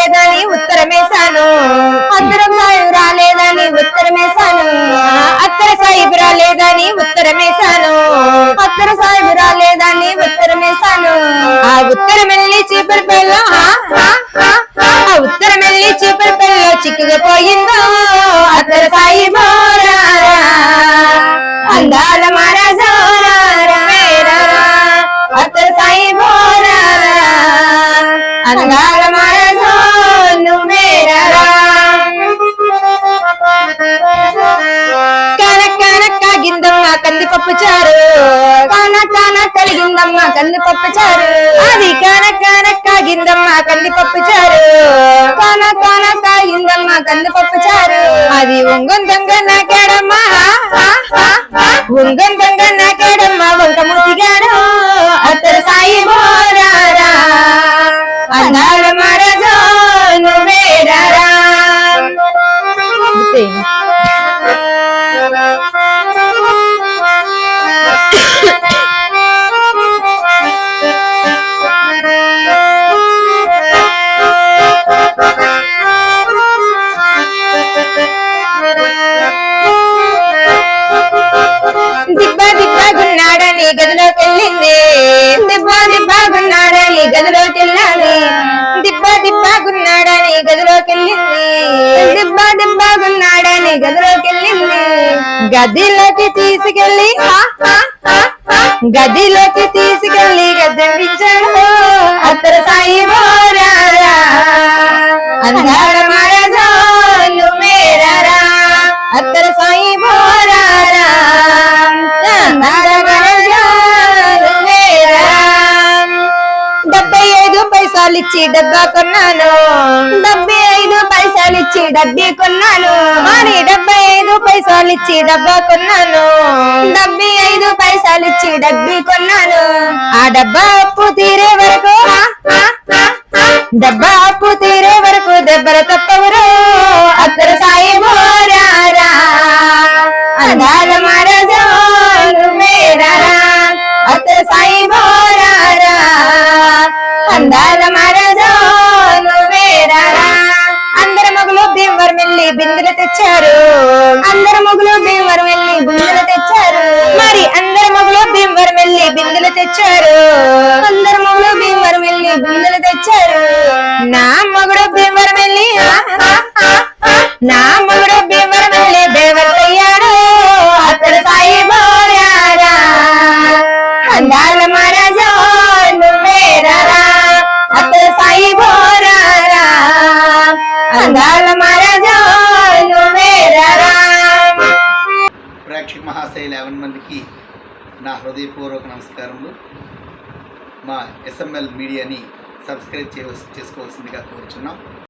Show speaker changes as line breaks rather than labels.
రాలేదని ఉత్తరమేశాను. అత్తరం సాయిబు రాలేదని ఉత్తరమేశాను. అత్తర సాయిబు రాలేదని ఉత్తరమేశాను. అత్తర సాయిబు రాలేదని ఉత్తరమేశాను. ఆ ఉత్తరమెల్లి చీపురు పిల్ల ఆ ఉత్తరమెల్లి చీపురు పిల్ల చిక్కుగా పోయిందో చారు కాన కాన కలిగిందమ్మ కందిపప్పు చారు. అది కాన కాన కాగిందమ్మ కందిపప్పు చారు. కాన కాన కాగిందమ్మ కందిపప్పు చారు. అది ఉంగం దొంగ నాకేడమ్మా ఉంగం దొంగ నాకేడమ్మా వంక ముతిగాడు అత్తర సాయి బోరారా అందాల మహారాజా నువ్వేరారా గదిలోకి దిబ్బ దిబ్బగున్నాడని గదిలోకి దిబ్బ దిబ్బగున్నాడని గదిలోకి దిబ్బ దిబ్బగున్నాడని గదిలోకి తీసుకెళ్ళి గదిలోకి తీసుకెళ్ళి గద్దె అత్తర సాయి పైసలు ఇచ్చి డబ్బా కొన్నాను. డెబ్బై ఐదు పైసలు ఇచ్చి డబ్బీ కొన్నాను. మరి డెబ్బై ఐదు పైసలు ఇచ్చి డబ్బా కొన్నాను. డెబ్బై ఐదు పైసలు ఇచ్చి డబ్బీ కొన్నాను. ఆ డబ్బా అప్పు తీరే తెచ్చారు. అందరు మగులు భీమవరం వెళ్ళి బిందెలు తెచ్చారు. మరి అందరు మగులు భీమవరం వెళ్ళి బిందెలు తెచ్చారు. అందరు మగులు భీమవరం వెళ్ళి బిందెలు తెచ్చారు. నా మగుడు భీమవరం వెళ్ళి
నా హృదయపూర్వక నమస్కారములు. మా ఎస్ఎంఎల్ మీడియాని సబ్స్క్రైబ్ చేయవలసి చేసుకోవాల్సిందిగా కోరుచున్నాం.